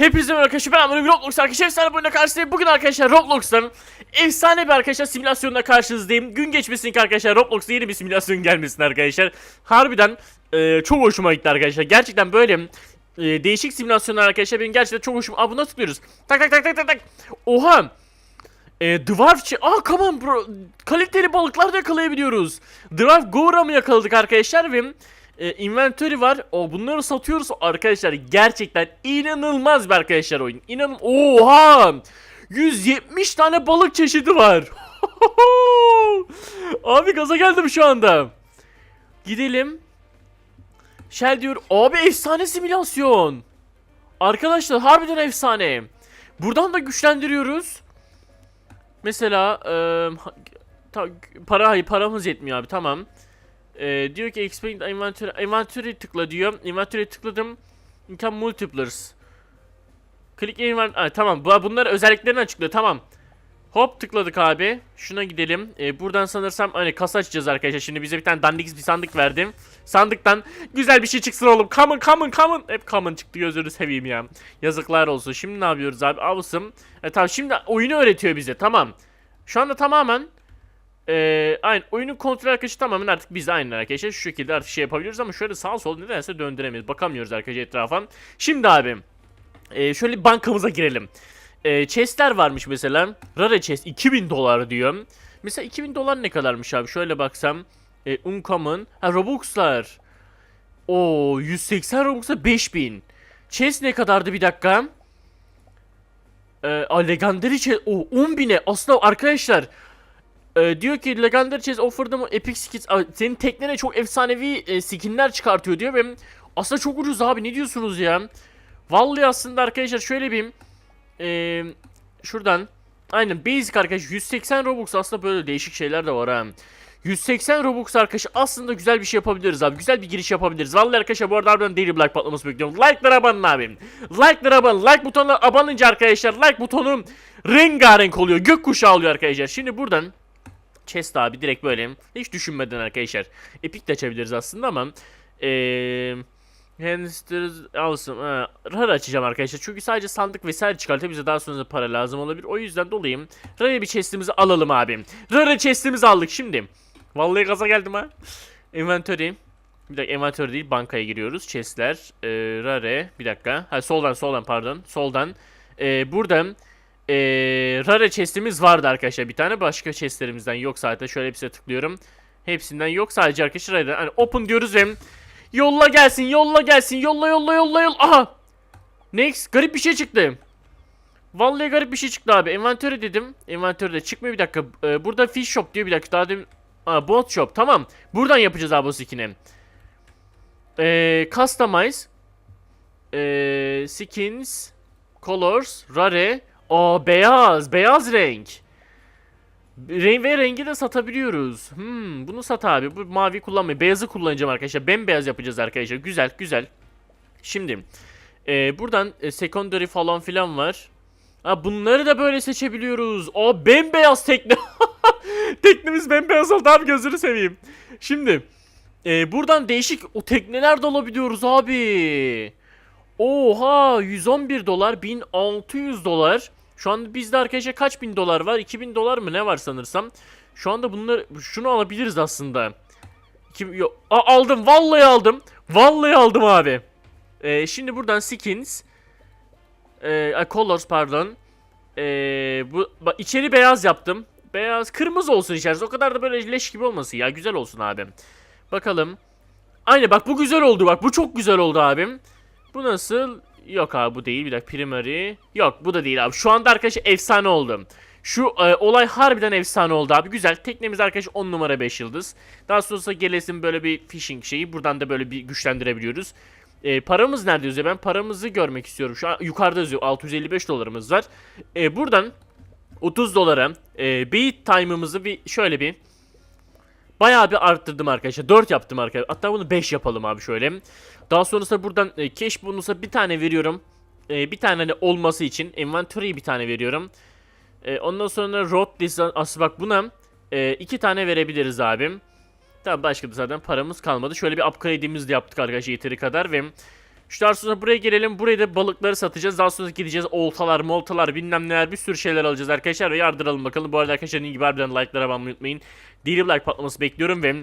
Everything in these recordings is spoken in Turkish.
Hepinize merhaba arkadaşlar ben Amir Roblox arkadaşlar efsane boyunda karşınızdayım. Bugün arkadaşlar Roblox'tan efsane bir arkadaşlar simülasyonla karşınızdayım. Gün geçmesin ki arkadaşlar Roblox'ta yeni bir simülasyon gelmesin arkadaşlar. Harbiden e, çok hoşuma gitti arkadaşlar. Gerçekten böyle e, değişik simülasyonlar arkadaşlar benim gerçekten çok hoşuma. Aa buna tıklıyoruz. Tak tak tak tak tak tak. Oha. E, Dwarf çi- Aa come on bro. Kaliteli balıklar da yakalayabiliyoruz. Dwarf Gora mı yakaladık arkadaşlar ve e, inventory var. O bunları satıyoruz arkadaşlar. Gerçekten inanılmaz bir arkadaşlar oyun. İnan Oha! 170 tane balık çeşidi var. Abi gaza geldim şu anda. Gidelim. Shell diyor. Abi efsane simülasyon. Arkadaşlar harbiden efsane. Buradan da güçlendiriyoruz. Mesela ha- ta- para hayır paramız yetmiyor abi tamam. Eee, diyor ki expand inventory inventory tıkla diyor. Inventory tıkladım. Income multiplers. Click inventory. tamam. Bu bunlar özelliklerini açıklıyor. Tamam. Hop tıkladık abi. Şuna gidelim. Ee, buradan sanırsam hani kasa açacağız arkadaşlar. Şimdi bize bir tane dandik bir sandık verdim. Sandıktan güzel bir şey çıksın oğlum. Common common common. Hep common çıktı gözünü seveyim ya. Yazıklar olsun. Şimdi ne yapıyoruz abi? Avısım. E, tamam şimdi oyunu öğretiyor bize. Tamam. Şu anda tamamen ee, aynı oyunun kontrol arkadaşı tamamen artık biz aynı arkadaşlar şu şekilde artık şey yapabiliyoruz ama şöyle sağ sol nedense döndüremiyoruz bakamıyoruz arkadaşlar etrafa. Şimdi abi ee, şöyle bankamıza girelim. Ee, chestler varmış mesela. Rare chest 2000 dolar diyor. Mesela 2000 dolar ne kadarmış abi? Şöyle baksam. E, uncommon. Ha Robux'lar. O 180 Robux'a 5000. Chest ne kadardı bir dakika? A, Legendary chest. O 10.000'e. Aslında arkadaşlar. E, diyor ki Legendary chest offer'da mı epic skins. senin teknene çok efsanevi e, skinler çıkartıyor diyor. Benim aslında çok ucuz abi ne diyorsunuz ya? Vallahi aslında arkadaşlar şöyle bir ee, şuradan aynen basic arkadaş 180 Robux aslında böyle değişik şeyler de var ha. 180 Robux arkadaş aslında güzel bir şey yapabiliriz abi. Güzel bir giriş yapabiliriz. Vallahi arkadaşlar bu arada harbiden daily like patlaması bekliyorum. Like'lara abanın abi. Like'lara abanın. Like butonuna abanınca arkadaşlar like butonu rengarenk oluyor. Gökkuşağı oluyor arkadaşlar. Şimdi buradan chest abi direkt böyle hiç düşünmeden arkadaşlar. Epic de açabiliriz aslında ama eee Hamsters alsın. Ha, rare açacağım arkadaşlar. Çünkü sadece sandık vesaire çıkartıyor. Bize daha sonra para lazım olabilir. O yüzden dolayı rare bir chestimizi alalım abi. Rare chestimizi aldık şimdi. Vallahi gaza geldim ha. Inventory. Bir dakika inventory değil bankaya giriyoruz. Chestler. Ee, rare. Bir dakika. Ha soldan soldan pardon. Soldan. Ee, buradan ee, rare chestimiz vardı arkadaşlar. Bir tane başka chestlerimizden yok zaten. Şöyle hepsine tıklıyorum. Hepsinden yok. Sadece arkadaşlar rare'den. Hani open diyoruz ve Yolla gelsin, yolla gelsin, yolla yolla yolla yolla. Aha! Next, garip bir şey çıktı. Vallahi garip bir şey çıktı abi. Envantörü dedim. Envantörde çıkmıyor bir dakika. Ee, burada fish shop diyor bir dakika. Daha demin... Aa, bot shop tamam. Buradan yapacağız abi o skin'i. Ee, customize. Ee, skins. Colors. Rare. Aa beyaz. Beyaz renk. Renk ve rengi de satabiliyoruz. Hmm, bunu sat abi. Bu mavi kullanmayı. Beyazı kullanacağım arkadaşlar. Bembeyaz yapacağız arkadaşlar. Güzel, güzel. Şimdi e, buradan e, secondary falan filan var. Ha, bunları da böyle seçebiliyoruz. O bembeyaz tekne. Teknemiz bembeyaz oldu abi gözünü seveyim. Şimdi e, buradan değişik o tekneler de alabiliyoruz abi. Oha 111 dolar 1600 dolar. Şu anda bizde arkadaşlar kaç bin dolar var? 2000 dolar mı ne var sanırsam. Şu anda bunları şunu alabiliriz aslında. İki, yo, Aa, aldım vallahi aldım. Vallahi aldım abi. Ee, şimdi buradan skins. Ee, colors pardon. Ee, bu bak, içeri beyaz yaptım. Beyaz kırmızı olsun içerisi. O kadar da böyle leş gibi olmasın ya. Güzel olsun abi. Bakalım. Aynı bak bu güzel oldu bak. Bu çok güzel oldu abim. Bu nasıl? Yok abi bu değil. Bir dakika primary. Yok bu da değil abi. Şu anda arkadaşlar efsane oldu. Şu e, olay harbiden efsane oldu abi. Güzel. Teknemiz arkadaş 10 numara 5 yıldız. Daha sonrasında gelesin böyle bir fishing şeyi. Buradan da böyle bir güçlendirebiliyoruz. E, paramız nerede yazıyor? Ben paramızı görmek istiyorum. Şu an yukarıda yazıyor. 655 dolarımız var. E, buradan 30 dolara e, beat time'ımızı bir şöyle bir Bayağı bir arttırdım arkadaşlar. 4 yaptım arkadaşlar. Hatta bunu 5 yapalım abi şöyle. Daha sonrasında buradan e, cash bonusa bir tane veriyorum. E, bir tane de olması için inventory'yi bir tane veriyorum. E, ondan sonra road design aslı bak buna e, iki tane verebiliriz abim. Tamam başka da zaten paramız kalmadı. Şöyle bir upgrade'imiz de yaptık arkadaşlar yeteri kadar ve Şu daha sonra buraya gelelim. Buraya da balıkları satacağız. Daha sonra gideceğiz. Oltalar, moltalar, bilmem neler bir sürü şeyler alacağız arkadaşlar. Ve yardıralım bakalım. Bu arada arkadaşlar dediğim gibi harbiden like'lara basmayı unutmayın. Deli like patlaması bekliyorum ve...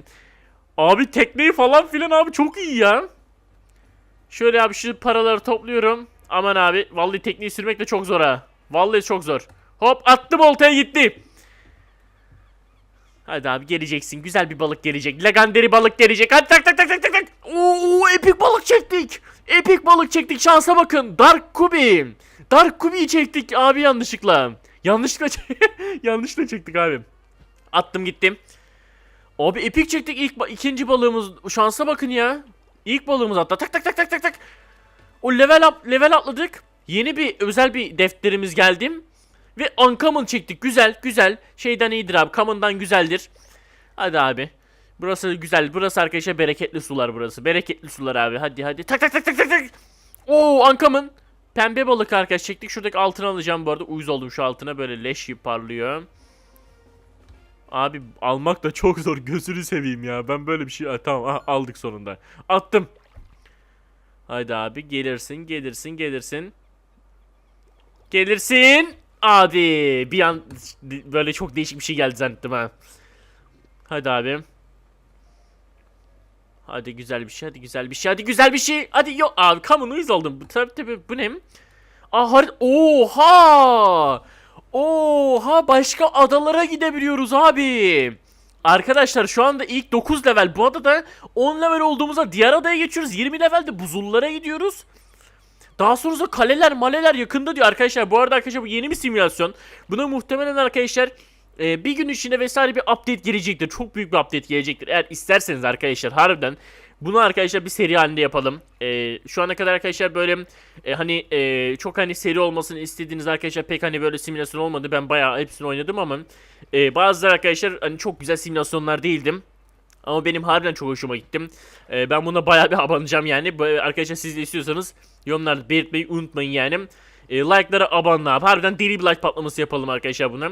Abi tekneyi falan filan abi çok iyi ya. Şöyle abi şu paraları topluyorum. Aman abi vallahi tekneyi sürmek de çok zor ha. Vallahi çok zor. Hop attım oltaya gitti. Hadi abi geleceksin. Güzel bir balık gelecek. Legendary balık gelecek. Hadi tak tak tak tak tak tak. Oo epik balık çektik. Epik balık çektik. Şansa bakın. Dark Kubi. Dark Kubi'yi çektik abi yanlışlıkla. Yanlışlıkla yanlışlıkla çektik abi. Attım gittim. Abi epik çektik ilk ikinci balığımız. Şansa bakın ya. İlk balığımız hatta tak tak tak tak tak tak. O level up level atladık. Yeni bir özel bir defterimiz geldi. Ve uncommon çektik. Güzel güzel. Şeyden iyidir abi. Common'dan güzeldir. Hadi abi. Burası güzel. Burası arkadaşlar bereketli sular burası. Bereketli sular abi. Hadi hadi. Tak tak tak tak tak tak. Oo uncommon. Pembe balık arkadaş çektik. Şuradaki altını alacağım bu arada. Uyuz oldum şu altına. Böyle leş gibi parlıyor. Abi almak da çok zor. Gözünü seveyim ya. Ben böyle bir şey... Ha, tamam aha, aldık sonunda. Attım. Haydi abi gelirsin gelirsin gelirsin. Gelirsin. Abi bir an böyle çok değişik bir şey geldi zannettim ha. Hadi abi. Hadi güzel bir şey, hadi güzel bir şey, hadi güzel bir şey. Hadi yok abi kamu uyuz oldum. Bu tabi tabi bu ne? Aa har Oha! Oha başka adalara gidebiliyoruz abi. Arkadaşlar şu anda ilk 9 level bu adada 10 level olduğumuzda diğer adaya geçiyoruz. 20 levelde buzullara gidiyoruz. Daha sonra kaleler maleler yakında diyor arkadaşlar. Bu arada arkadaşlar bu yeni bir simülasyon. Buna muhtemelen arkadaşlar e, bir gün içinde vesaire bir update gelecektir. Çok büyük bir update gelecektir. Eğer isterseniz arkadaşlar harbiden bunu arkadaşlar bir seri halinde yapalım. E, şu ana kadar arkadaşlar böyle e, hani e, çok hani seri olmasını istediğiniz arkadaşlar pek hani böyle simülasyon olmadı. Ben bayağı hepsini oynadım ama e, bazıları arkadaşlar hani çok güzel simülasyonlar değildim. Ama benim harbiden çok hoşuma gittim. Ee, ben buna bayağı bir abanacağım yani. Bu, arkadaşlar siz de istiyorsanız yorumlarda belirtmeyi unutmayın yani. Ee, like'lara abone abi. Harbiden deli bir like patlaması yapalım arkadaşlar buna.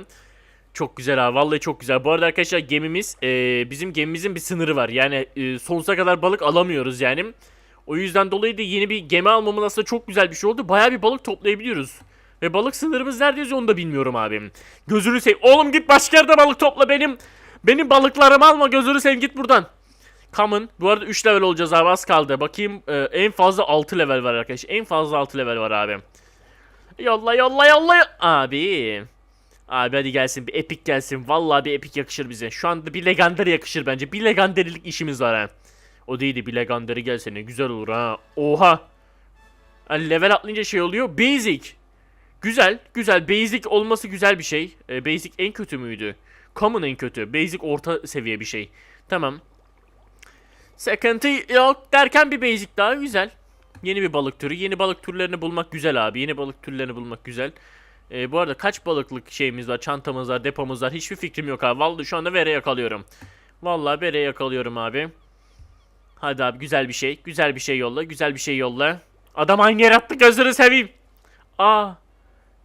Çok güzel abi. Vallahi çok güzel. Bu arada arkadaşlar gemimiz e, bizim gemimizin bir sınırı var. Yani e, sonsuza kadar balık alamıyoruz yani. O yüzden dolayı da yeni bir gemi almamız aslında çok güzel bir şey oldu. Bayağı bir balık toplayabiliyoruz. Ve balık sınırımız nerede yazıyor onu da bilmiyorum abi. Gözünü seveyim. Oğlum git başka yerde balık topla benim. Benim balıklarımı alma gözünü seveyim git buradan. Common. Bu arada 3 level olacağız abi az kaldı. Bakayım e, en fazla 6 level var arkadaş. En fazla 6 level var abi. Yolla yolla yolla. Abi. Abi hadi gelsin bir epik gelsin. Vallahi bir epik yakışır bize. Şu anda bir legendary yakışır bence. Bir legendary'lik işimiz var ha. O değildi bir legendary gelse ne güzel olur ha. Oha. Hani level atlayınca şey oluyor. Basic. Güzel, güzel. Basic olması güzel bir şey. E, basic en kötü müydü? Common en kötü. Basic orta seviye bir şey. Tamam. Sıkıntı yok derken bir basic daha güzel. Yeni bir balık türü. Yeni balık türlerini bulmak güzel abi. Yeni balık türlerini bulmak güzel. Ee, bu arada kaç balıklık şeyimiz var, çantamız var, depomuz var. Hiçbir fikrim yok abi. Vallahi şu anda vere yakalıyorum. Vallahi vere yakalıyorum abi. Hadi abi güzel bir şey. Güzel bir şey yolla. Güzel bir şey yolla. Adam aynı yer attı gözünü seveyim. Aa.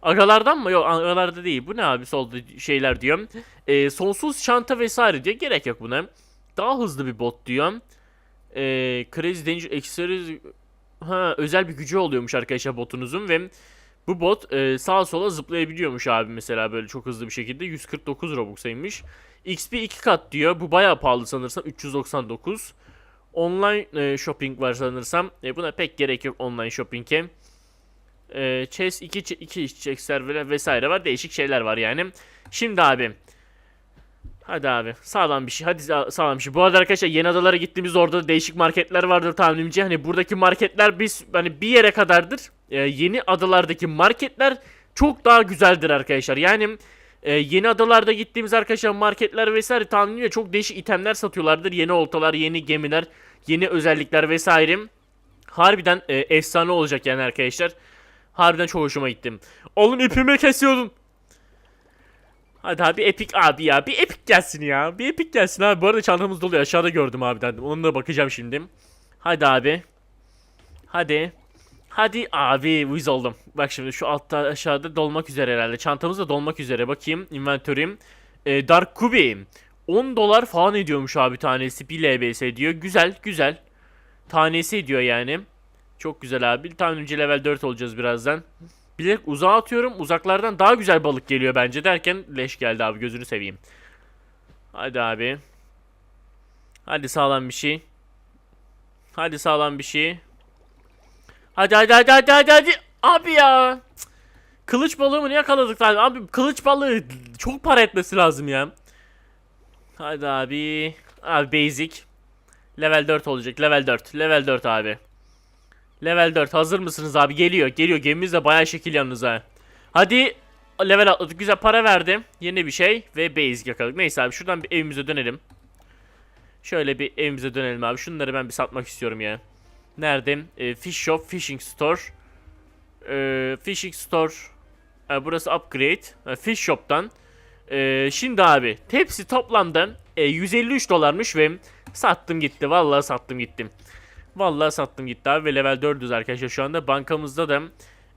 Agalardan mı? Yok agalarda değil. Bu ne abi solda şeyler diyor. Ee, sonsuz çanta vesaire diyor. Gerek yok buna. Daha hızlı bir bot diyor. Ee, Crazy Danger Accessories ha, özel bir gücü oluyormuş arkadaşlar botunuzun ve bu bot e, sağa sola zıplayabiliyormuş abi mesela böyle çok hızlı bir şekilde 149 Robux'aymış. XP 2 kat diyor. Bu bayağı pahalı sanırsam 399. Online e, shopping var sanırsam. E, buna pek gerek yok online shopping'e. E, Chess 2 2 çek serverler vesaire var. Değişik şeyler var yani. Şimdi abi Hadi abi sağlam bir şey hadi sa- sağlam bir şey. Bu arada arkadaşlar yeni adalara gittiğimiz orada da değişik marketler vardır tahminimce. Hani buradaki marketler biz hani bir yere kadardır. Ee, yeni adalardaki marketler çok daha güzeldir arkadaşlar. Yani e, yeni adalarda gittiğimiz arkadaşlar marketler vesaire tahminimce çok değişik itemler satıyorlardır. Yeni oltalar, yeni gemiler, yeni özellikler vesaire. Harbiden e, efsane olacak yani arkadaşlar. Harbiden çok hoşuma gittim. Oğlum ipimi kesiyordun. Hadi abi epik abi ya. Bir epik gelsin ya. Bir epik gelsin abi. Bu arada çantamız doluyor. Aşağıda gördüm abiden. Onunla bakacağım şimdi. Hadi abi. Hadi. Hadi abi uyuz oldum. Bak şimdi şu altta aşağıda dolmak üzere herhalde. Çantamız da dolmak üzere. Bakayım inventörüm. Ee, Dark Kubi. 10 dolar falan ediyormuş abi tanesi. 1 LBS diyor. Güzel güzel. Tanesi ediyor yani. Çok güzel abi. Bir tane önce level 4 olacağız birazdan. Bilerek uzağa atıyorum. Uzaklardan daha güzel balık geliyor bence derken leş geldi abi gözünü seveyim. Hadi abi. Hadi sağlam bir şey. Hadi sağlam bir şey. Hadi hadi hadi hadi hadi hadi. Abi ya. Kılıç balığı mı ne yakaladık lan? Abi kılıç balığı çok para etmesi lazım ya. Hadi abi. Abi basic. Level 4 olacak. Level 4. Level 4 abi. Level 4 hazır mısınız abi? Geliyor. Geliyor. Gemimiz de bayağı şekil yalnız ha. Hadi level atladık. Güzel para verdim. Yeni bir şey ve basic yakaladık. Neyse abi şuradan bir evimize dönelim. Şöyle bir evimize dönelim abi. Şunları ben bir satmak istiyorum ya. Nerede? Ee, fish shop, fishing store. Ee, fishing store. Ee, burası upgrade. Ee, fish shop'tan. Ee, şimdi abi tepsi toplamda e, 153 dolarmış ve sattım gitti. Vallahi sattım gittim. Vallahi sattım gitti abi ve level 4'üz arkadaşlar şu anda. Bankamızda da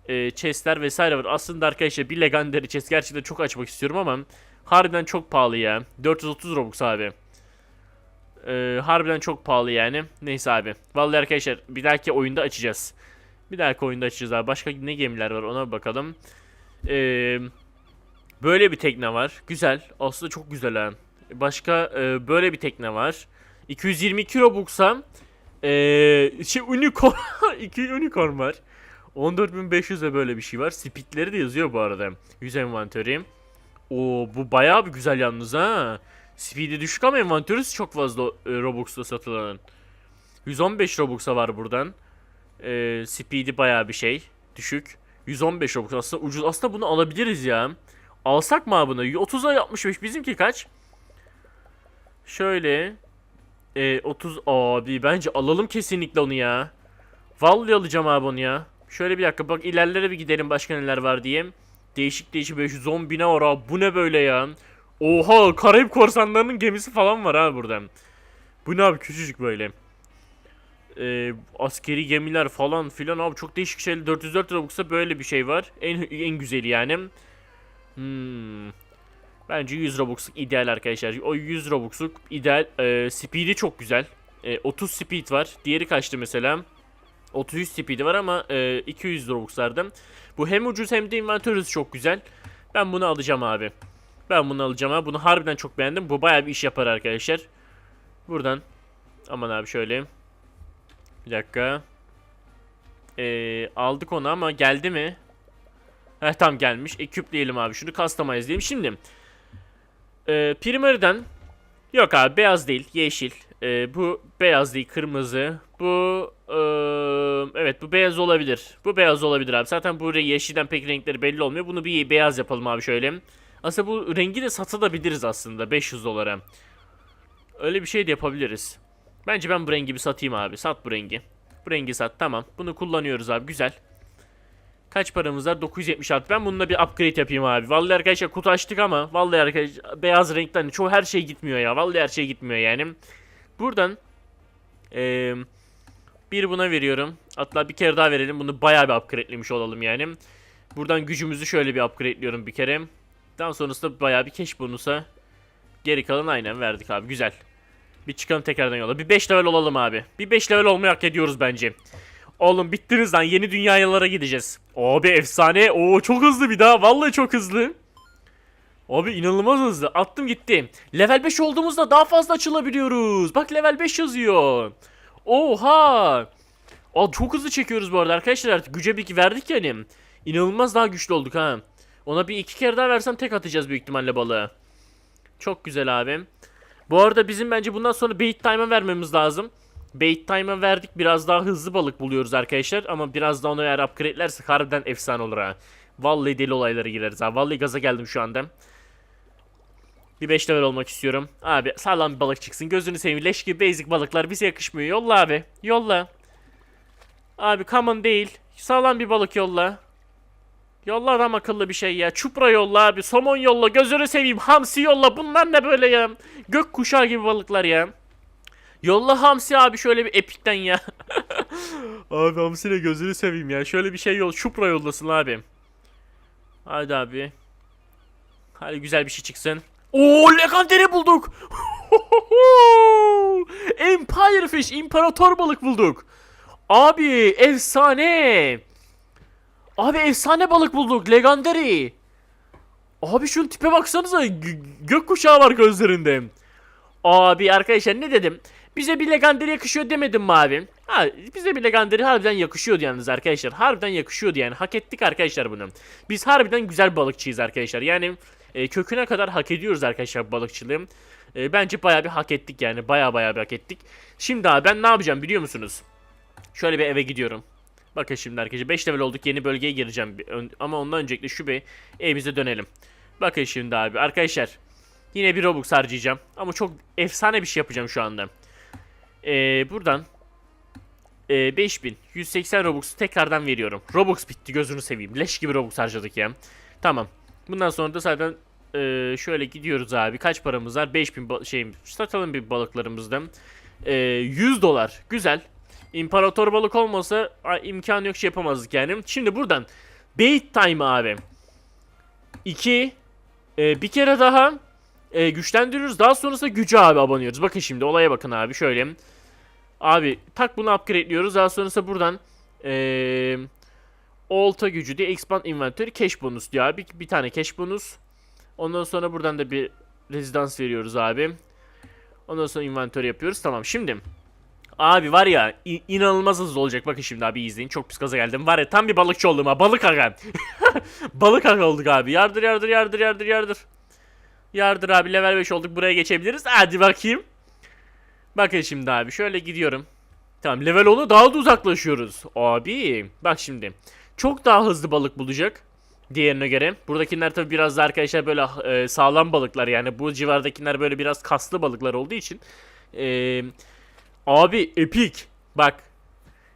e, chestler vesaire var. Aslında arkadaşlar bir legendary chest gerçekten çok açmak istiyorum ama harbiden çok pahalı ya. 430 Robux abi. Ee, harbiden çok pahalı yani. Neyse abi. Vallahi arkadaşlar bir dahaki oyunda açacağız. Bir dahaki oyunda açacağız abi. Başka ne gemiler var ona bakalım. Eee... Böyle bir tekne var. Güzel. Aslında çok güzel ha. Başka e, böyle bir tekne var. 222 Robux'a e, şey unicorn 2 unicorn var. 14500'e böyle bir şey var. Speedleri de yazıyor bu arada. Yüz envanteri. Oo bu bayağı bir güzel yalnız ha. Speed'i düşük ama envanteri çok fazla e, Robux'ta satılan. 115 Robux'a var buradan. E, speed'i bayağı bir şey. Düşük. 115 Robux aslında ucuz. Aslında bunu alabiliriz ya. Alsak mı bunu? 30'a yapmışmış. Bizimki kaç? Şöyle. E, 30 abi bence alalım kesinlikle onu ya. Vallahi alacağım abi onu ya. Şöyle bir dakika bak ilerlere bir gidelim başka neler var diye. Değişik değişik 510 bine var abi. Bu ne böyle ya? Oha Karayip korsanlarının gemisi falan var abi burada. Bu ne abi küçücük böyle. Ee, askeri gemiler falan filan abi çok değişik şeyler. 404 Robux'ta böyle bir şey var. En en güzeli yani. Hmm. Bence 100 Robux'luk ideal arkadaşlar. O 100 Robux'luk ideal. Ee, speed'i çok güzel. Ee, 30 speed var. Diğeri kaçtı mesela? 33 speed'i var ama e, 200 Robux'larda. Bu hem ucuz hem de inventörüz çok güzel. Ben bunu alacağım abi. Ben bunu alacağım abi. Bunu harbiden çok beğendim. Bu bayağı bir iş yapar arkadaşlar. Buradan. Aman abi şöyle. Bir dakika. Ee, aldık onu ama geldi mi? Heh tam gelmiş. Ekipleyelim abi. Şunu customize diyelim. Şimdi. E, primary'den. Yok abi beyaz değil. Yeşil. E, bu beyaz değil. Kırmızı. Bu. e, evet bu beyaz olabilir. Bu beyaz olabilir abi. Zaten bu yeşilden pek renkleri belli olmuyor. Bunu bir beyaz yapalım abi şöyle. Aslında bu rengi de satabiliriz aslında. 500 dolara. Öyle bir şey de yapabiliriz. Bence ben bu rengi bir satayım abi. Sat bu rengi. Bu rengi sat tamam. Bunu kullanıyoruz abi güzel. Kaç paramız var? 976. Ben bununla bir upgrade yapayım abi. Vallahi arkadaşlar kutu açtık ama vallahi arkadaşlar beyaz renkten çoğu her şey gitmiyor ya. Vallahi her şey gitmiyor yani. Buradan eee bir buna veriyorum. Hatta bir kere daha verelim. Bunu bayağı bir upgrade'lemiş olalım yani. Buradan gücümüzü şöyle bir upgrade'liyorum bir kere. Daha sonrasında bayağı bir cash bonusa. Geri kalan aynen verdik abi. Güzel. Bir çıkalım tekrardan yola. Bir 5 level olalım abi. Bir 5 level olmayı hak ediyoruz bence. Oğlum bittiniz lan. Yeni dünyalara gideceğiz. Abi efsane. Oo çok hızlı bir daha. Vallahi çok hızlı. Abi inanılmaz hızlı. Attım gitti. Level 5 olduğumuzda daha fazla açılabiliyoruz. Bak level 5 yazıyor. Oha. Aa, çok hızlı çekiyoruz bu arada arkadaşlar. Güce bir verdik yani. İnanılmaz daha güçlü olduk ha. Ona bir iki kere daha versem tek atacağız büyük ihtimalle balığı. Çok güzel abi. Bu arada bizim bence bundan sonra bait time'a vermemiz lazım. Bait time'a verdik biraz daha hızlı balık buluyoruz arkadaşlar. Ama biraz daha onu eğer upgrade'lersek harbiden efsane olur ha. Vallahi deli olaylara gireriz ha. Vallahi gaza geldim şu anda. Bir 5 level olmak istiyorum. Abi sağlam bir balık çıksın. Gözünü seveyim. Leş gibi basic balıklar bize yakışmıyor. Yolla abi. Yolla. Abi common değil. Sağlam bir balık yolla. Yolla adam akıllı bir şey ya. Çupra yolla abi. Somon yolla. Gözünü seveyim. Hamsi yolla. Bunlar ne böyle ya? Gök kuşağı gibi balıklar ya. Yolla Hamsi abi şöyle bir epikten ya. abi Hamsi'yle gözünü seveyim ya. Şöyle bir şey yol. Çupra yollasın abi. Hadi abi. Hadi güzel bir şey çıksın. Oo legendary bulduk. Empire Fish. imparator balık bulduk. Abi efsane. Abi efsane balık bulduk. Legendary. Abi şunun tipe baksanıza. Gö- gökkuşağı var gözlerinde. Abi arkadaşlar ne dedim? Bize bir legendary yakışıyor demedim mi abi? Ha, bize bir legendary harbiden yakışıyordu yalnız arkadaşlar. Harbiden yakışıyordu yani. Hak ettik arkadaşlar bunu. Biz harbiden güzel balıkçıyız arkadaşlar. Yani e, köküne kadar hak ediyoruz arkadaşlar balıkçılığı. E, bence bayağı bir hak ettik yani. Bayağı bayağı bir hak ettik. Şimdi abi ben ne yapacağım biliyor musunuz? Şöyle bir eve gidiyorum. Bakın şimdi arkadaşlar 5 level olduk yeni bölgeye gireceğim. Ama ondan öncelikle şu bir evimize dönelim. Bakın şimdi abi arkadaşlar. Yine bir Robux harcayacağım. Ama çok efsane bir şey yapacağım şu anda. Ee, buradan ee, 5000 180 Robux tekrardan veriyorum. Robux bitti gözünü seveyim. Leş gibi Robux harcadık ya. Tamam. Bundan sonra da zaten ee, şöyle gidiyoruz abi. Kaç paramız var? 5000 ba- şey satalım bir balıklarımızdan. Ee, 100 dolar. Güzel. İmparator balık olmasa a, imkan yok şey yapamazdık yani. Şimdi buradan bait time abi. 2 bir kere daha e, güçlendiriyoruz. Daha sonrasında gücü abi abanıyoruz. Bakın şimdi olaya bakın abi şöyle. Abi tak bunu upgrade'liyoruz. Daha sonrasında buradan eee olta gücü diye expand inventory cash bonus diyor abi. Bir tane cash bonus. Ondan sonra buradan da bir rezidans veriyoruz abi. Ondan sonra inventory yapıyoruz. Tamam şimdi. Abi var ya inanılmaz hızlı olacak. Bakın şimdi abi izleyin. Çok pis gaza geldim. Var ya tam bir balıkçı oldum ha. Balık aga. balık aga olduk abi. Yardır yardır yardır yardır yardır. Yardır abi level 5 olduk. Buraya geçebiliriz. Hadi bakayım. Bakın şimdi abi şöyle gidiyorum. Tamam level 10'u daha da uzaklaşıyoruz. Abi bak şimdi. Çok daha hızlı balık bulacak. Diğerine göre. Buradakiler tabi biraz da arkadaşlar böyle e, sağlam balıklar yani. Bu civardakiler böyle biraz kaslı balıklar olduğu için. E, abi epik. Bak.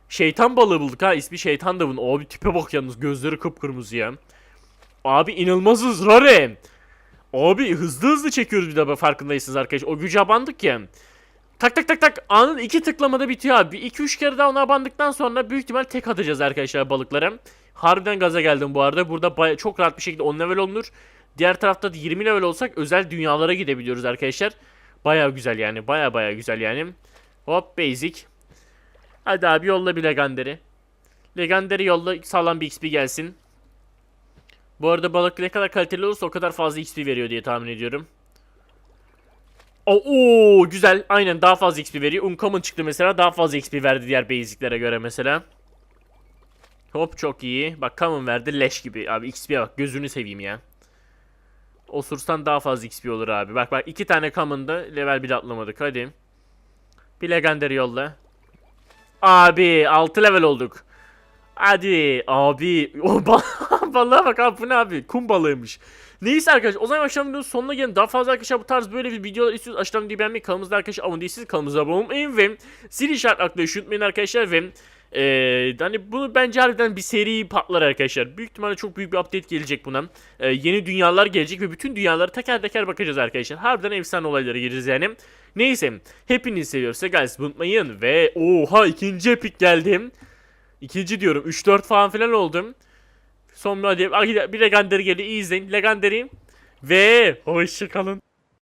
Şeytan balığı bulduk ha. ismi şeytan da bunun. Abi tipe bak yalnız gözleri kıpkırmızı ya. Abi inanılmaz hız Rare. Abi hızlı hızlı çekiyoruz bir de farkındaysınız arkadaşlar. O güce abandık ya. Tak tak tak tak anın iki tıklamada bitiyor abi. 2-3 kere daha ona abandıktan sonra büyük ihtimal tek atacağız arkadaşlar balıklara. Harbiden gaza geldim bu arada. Burada çok rahat bir şekilde 10 level olunur. Diğer tarafta da 20 level olsak özel dünyalara gidebiliyoruz arkadaşlar. Baya güzel yani. Baya baya güzel yani. Hop basic. Hadi abi yolla bir legendary. Legendary yolla sağlam bir XP gelsin. Bu arada balık ne kadar kaliteli olursa o kadar fazla XP veriyor diye tahmin ediyorum. Oo, güzel. Aynen daha fazla XP veriyor. Uncommon çıktı mesela. Daha fazla XP verdi diğer basic'lere göre mesela. Hop çok iyi. Bak common verdi leş gibi. Abi XP'ye bak gözünü seveyim ya. Osursan daha fazla XP olur abi. Bak bak iki tane common'da level 1 atlamadık. Hadi. Bir legendary yolla. Abi 6 level olduk. Hadi abi. O ba- balığa bak abi bu ne abi? Kum balığıymış. Neyse arkadaşlar o zaman akşam videonun sonuna gelin. Daha fazla arkadaşlar bu tarz böyle bir videolar istiyorsanız aşağıdan videoyu beğenmeyi kanalımızda arkadaşlar abone değilseniz kanalımıza abone olmayın ve zil işaret atmayı unutmayın arkadaşlar ve eee hani bunu bence harbiden bir seri patlar arkadaşlar. Büyük ihtimalle çok büyük bir update gelecek buna. Eee, yeni dünyalar gelecek ve bütün dünyaları teker teker bakacağız arkadaşlar. Harbiden efsane olaylara gireceğiz yani. Neyse hepinizi seviyorsa guys unutmayın ve oha ikinci epic geldim. İkinci diyorum 3-4 falan filan oldum. Son bir hadi bir legendary geliyor iyi izleyin. Legendary ve hoşçakalın.